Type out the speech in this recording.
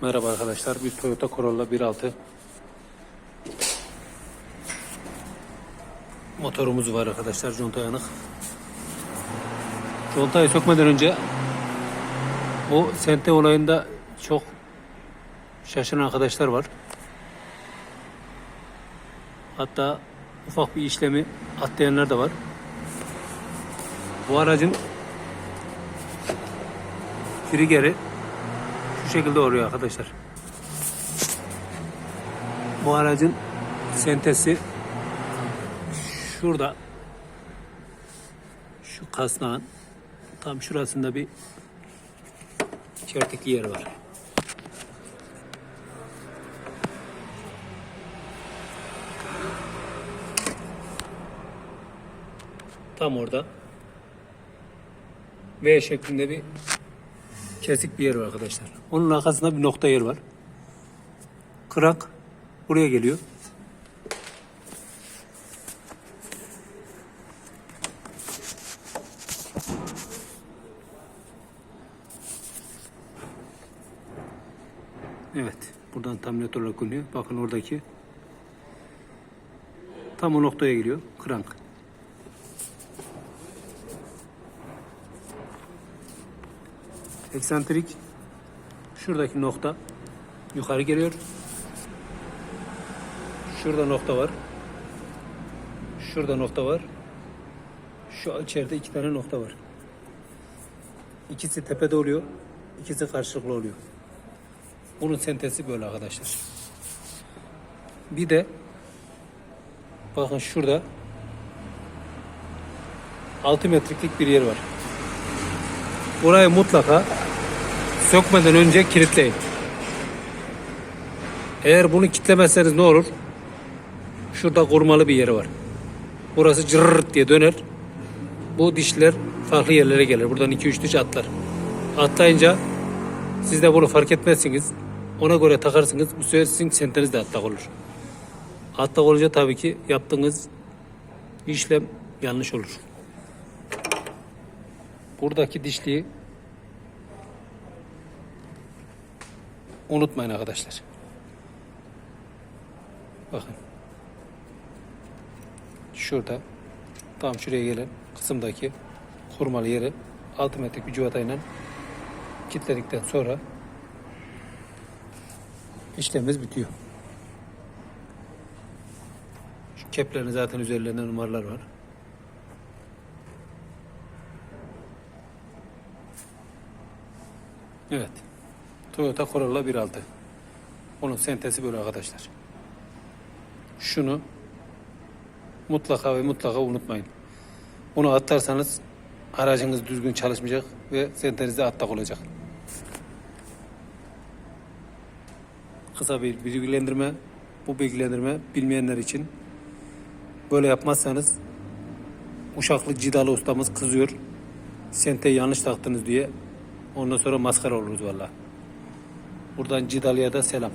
Merhaba arkadaşlar. Bir Toyota Corolla 1.6 motorumuz var arkadaşlar. Conta yanık. Contayı sökmeden önce o sente olayında çok şaşıran arkadaşlar var. Hatta ufak bir işlemi atlayanlar da var. Bu aracın trigger'i şu şekilde oluyor arkadaşlar. Bu aracın sentesi şurada şu kasnağın tam şurasında bir çertikli yer var. Tam orada V şeklinde bir kesik bir yer var arkadaşlar. Onun arkasında bir nokta yer var. Kırak buraya geliyor. Evet. Buradan tam net olarak görünüyor. Bakın oradaki tam o noktaya geliyor. Krank. Eksantrik şuradaki nokta yukarı geliyor. Şurada nokta var. Şurada nokta var. Şu içeride iki tane nokta var. İkisi tepede oluyor. ikisi karşılıklı oluyor. Bunun sentezi böyle arkadaşlar. Bir de bakın şurada 6 metrelik bir yer var. Burayı mutlaka sökmeden önce kilitleyin. Eğer bunu kilitlemezseniz ne olur? Şurada kurmalı bir yeri var. Burası cırrt diye döner. Bu dişler farklı yerlere gelir. Buradan 2-3 diş atlar. Atlayınca siz de bunu fark etmezsiniz. Ona göre takarsınız. Bu sefer sizin senteniz de atlak olur. Atlak olunca tabii ki yaptığınız işlem yanlış olur. Buradaki dişliği unutmayın arkadaşlar. Bakın. Şurada tam şuraya gelen kısımdaki kurmalı yeri 6 metrelik bir cıvatayla kilitledikten sonra işlemimiz bitiyor. Şu keplerin zaten üzerlerinde numaralar var. Evet. Toyota Corolla 1.6. Onun sentesi böyle arkadaşlar. Şunu mutlaka ve mutlaka unutmayın. Bunu atlarsanız aracınız düzgün çalışmayacak ve sentenizde atlak olacak. Kısa bir bilgilendirme. Bu bilgilendirme bilmeyenler için. Böyle yapmazsanız Uşaklı Cidalı ustamız kızıyor. Senteyi yanlış taktınız diye. Ondan sonra maskara oluruz valla. Buradan Cidalı'ya da selam.